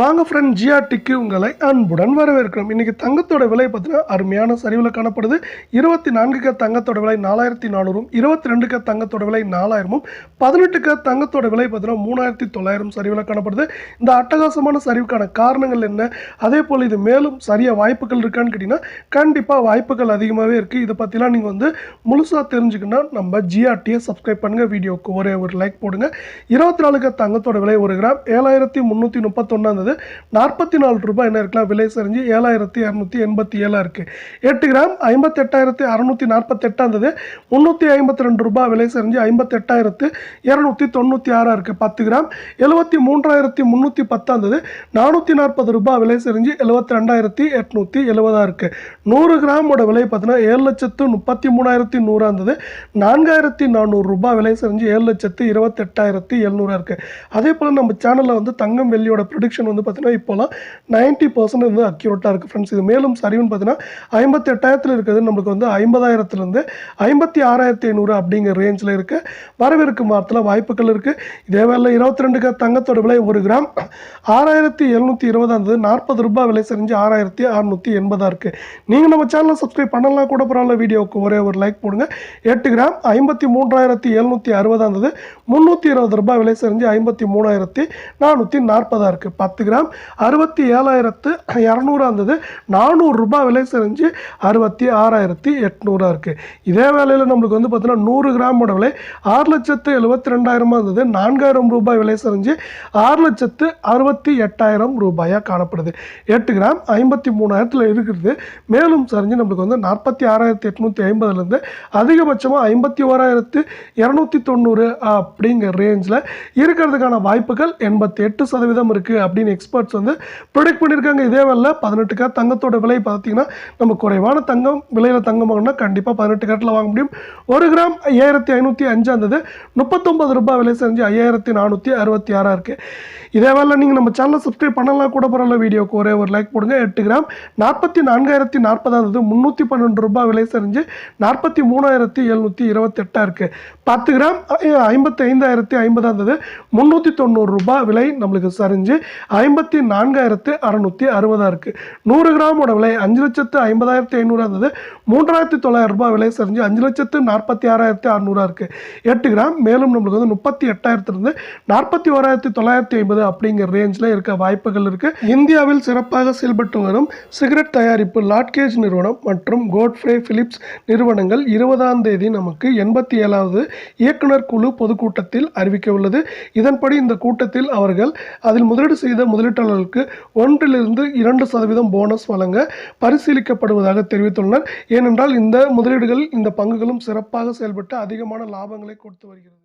வாங்க ஃப்ரெண்ட் ஜிஆர்டிக்கு உங்களை அன்புடன் வரவேற்கிறோம். இன்றைக்கி தங்கத்தோட விலை பார்த்தீங்கன்னா அருமையான சரிவில் காணப்படுது. இருபத்தி நான்குக்கு தங்கத்தோட விலை நாலாயிரத்தி நானூறும் இருபத்தி ரெண்டுக்கு தங்கத்தோட விலை நாலாயிரமும் பதினெட்டுக்கு தங்கத்தோட விலை பார்த்தீங்கன்னா மூணாயிரத்தி தொள்ளாயிரம் சரிவில் காணப்படுது. இந்த அட்டகாசமான சரிவுக்கான காரணங்கள் என்ன? அதே போல் இது மேலும் சரியாக வாய்ப்புகள் இருக்கான்னு கேட்டிங்கன்னா கண்டிப்பாக வாய்ப்புகள் அதிகமாகவே இருக்குது இதை பற்றிலாம் நீங்கள் வந்து முழுசாக தெரிஞ்சுக்கணும்னா நம்ம ஜிஆர்டியை சப்ஸ்கிரைப் பண்ணுங்கள் வீடியோக்கு ஒரே ஒரு லைக் போடுங்க. இருபத்தி நாலுக்கு தங்கத்தோட விலை ஒரு கிராம் ஏழாயிரத்தி முந்நூற்றி இருந்தது நாற்பத்தி நாலு ரூபாய் என்ன இருக்கலாம்? விலை சரிஞ்சு ஏழாயிரத்தி இரநூத்தி எண்பத்தி ஏழாக இருக்குது எட்டு கிராம் ஐம்பத்தெட்டாயிரத்தி அறநூற்றி நாற்பத்தெட்டாக இருந்தது முந்நூற்றி ஐம்பத்தி ரெண்டு ரூபாய் விலை சரிஞ்சு ஐம்பத்தெட்டாயிரத்து இரநூத்தி தொண்ணூற்றி ஆறாக இருக்குது பத்து கிராம் எழுபத்தி மூன்றாயிரத்தி முந்நூற்றி பத்தாக இருந்தது நானூற்றி நாற்பது ரூபாய் விலை சரிஞ்சு எழுபத்தி ரெண்டாயிரத்தி எட்நூற்றி எழுபதாக இருக்குது நூறு கிராமோட விலை பார்த்தீங்கன்னா ஏழு லட்சத்து முப்பத்தி மூணாயிரத்தி நூறாக இருந்தது நான்காயிரத்தி நானூறு ரூபாய் விலை சரிஞ்சு ஏழு லட்சத்து இருபத்தெட்டாயிரத்தி எழுநூறாக இருக்குது அதே போல் நம்ம சேனலில் வந்து தங்கம் வெள்ளியோட ப்ரொடிக்ஷன் வந்து பார்த்தீங்கன்னா இப்போலாம் நைன்ட்டி பர்சன்ட் வந்து அக்யூரேட்டாக இருக்குது ஃப்ரெண்ட்ஸ் இது மேலும் சரிவுன்னு பார்த்தீங்கன்னா ஐம்பத்தி எட்டாயிரத்தில் இருக்கிறது நம்மளுக்கு வந்து ஐம்பதாயிரத்துலேருந்து ஐம்பத்தி ஆறாயிரத்தி ஐநூறு அப்படிங்கிற ரேஞ்சில் இருக்குது வரவிருக்கும் வாரத்தில் வாய்ப்புகள் இருக்குது இதே வேலை இருபத்தி ரெண்டுக்கு தங்கத்தோட விலை ஒரு கிராம் ஆறாயிரத்தி எழுநூற்றி இருபதாக இருந்தது நாற்பது ரூபாய் விலை செஞ்சு ஆறாயிரத்தி அறநூற்றி எண்பதாக இருக்குது நீங்கள் நம்ம சேனலை சப்ஸ்கிரைப் பண்ணலாம் கூட பரவாயில்ல வீடியோவுக்கு ஒரே ஒரு லைக் போடுங்க. எட்டு கிராம் ஐம்பத்தி மூன்றாயிரத்தி எழுநூற்றி அறுபதாக இருந்தது முந்நூற்றி இருபது ரூபாய் விலை செஞ்சு ஐம்பத்தி மூணாயிரத்தி நானூற்றி நாற்பதாக இருக்குது பத்து கிராம் அறுபத்தி ஏழாயிரத்து இரநூறா இருந்தது. நானூறு ரூபாய் விலை சரிஞ்சு அறுபத்தி ஆறாயிரத்தி எட்நூறா இருக்குது இதே வேலையில் நம்மளுக்கு வந்து பார்த்தீங்கன்னா நூறு கிராமோட விலை ஆறு லட்சத்து எழுபத்தி ரெண்டாயிரமா இருந்தது. நான்காயிரம் ரூபாய் விலை சரிஞ்சு ஆறு லட்சத்து அறுபத்தி எட்டாயிரம் ரூபாயாக காணப்படுது. எட்டு கிராம் ஐம்பத்தி மூணாயிரத்தில் இருக்கிறது. மேலும் சரிஞ்சு நம்மளுக்கு வந்து நாற்பத்தி ஆறாயிரத்தி எட்நூற்றி ஐம்பதுலேருந்து அதிகபட்சமாக ஐம்பத்தி ஓராயிரத்து இரநூத்தி தொண்ணூறு அப்படிங்கிற ரேஞ்சில் இருக்கிறதுக்கான வாய்ப்புகள் எண்பத்தி எட்டு சதவீதம் இருக்குது அப்படின்னு எக்ஸ்பர்ட்ஸ் வந்து ப்ரொடெக்ட் பண்ணியிருக்காங்க இதே வேலை பதினெட்டு கேரட் தங்கத்தோட விலை பார்த்தீங்கன்னா நம்ம குறைவான தங்கம் விலையில் தங்கம் வாங்கினா கண்டிப்பாக பதினெட்டு கேரட்டில் வாங்க முடியும். ஒரு கிராம் ஐயாயிரத்தி ஐநூற்றி அஞ்சா இருந்தது முப்பத்தொம்பது ரூபாய் விலை செஞ்சு ஐயாயிரத்தி நானூற்றி அறுபத்தி ஆறாக இருக்குது இதே வேலை நீங்கள் நம்ம சேனலை சப்ஸ்கிரைப் பண்ணலாம் கூட பரவாயில்ல. வீடியோக்கு ஒரே ஒரு லைக் போடுங்க. எட்டு கிராம் நாற்பத்தி நான்காயிரத்தி நாற்பதாக இருந்தது முந்நூற்றி பன்னெண்டு ரூபாய் விலை செஞ்சு நாற்பத்தி மூணாயிரத்தி எழுநூற்றி இருபத்தெட்டாக இருக்குது பத்து கிராம் ஐம்பத்தி ஐந்தாயிரத்தி ஐம்பதாக இருந்தது முந்நூற்றி தொண்ணூறு ரூபாய் விலை நம்மளுக்கு சரிஞ்சு ஐம்பத்தி நான்காயிரத்து அறநூற்றி அறுபதாக இருக்குது நூறு கிராமோட விலை அஞ்சு லட்சத்து ஐம்பதாயிரத்தி ஐநூறு இருந்தது. மூன்றாயிரத்தி தொள்ளாயிரம் ரூபாய் விலை செஞ்சு அஞ்சு லட்சத்து நாற்பத்தி ஆறாயிரத்தி அறநூறாக இருக்குது எட்டு கிராம் மேலும் நம்மளுக்கு வந்து முப்பத்தி எட்டாயிரத்துலேருந்து நாற்பத்தி ஓராயிரத்தி தொள்ளாயிரத்தி ஐம்பது அப்படிங்கிற ரேஞ்சில் இருக்க வாய்ப்புகள் இருக்குது இந்தியாவில் சிறப்பாக செயல்பட்டு வரும் சிகரெட் தயாரிப்பு லாட்கேஜ் நிறுவனம் மற்றும் கோட்ஃப்ரே பிலிப்ஸ் நிறுவனங்கள் இருபதாம் தேதி நமக்கு எண்பத்தி ஏழாவது இயக்குனர் குழு பொதுக்கூட்டத்தில் அறிவிக்க உள்ளது. இதன்படி இந்த கூட்டத்தில் அவர்கள் அதில் முதலீடு செய்த முதலீட்டாளர்களுக்கு ஒன்றிலிருந்து இரண்டு சதவீதம் போனஸ் வழங்க பரிசீலிக்கப்படுவதாக தெரிவித்துள்ளனர். ஏனென்றால் இந்த முதலீடுகள் இந்த பங்குகளும் சிறப்பாக செயல்பட்டு அதிகமான லாபங்களை கொடுத்து வருகிறது.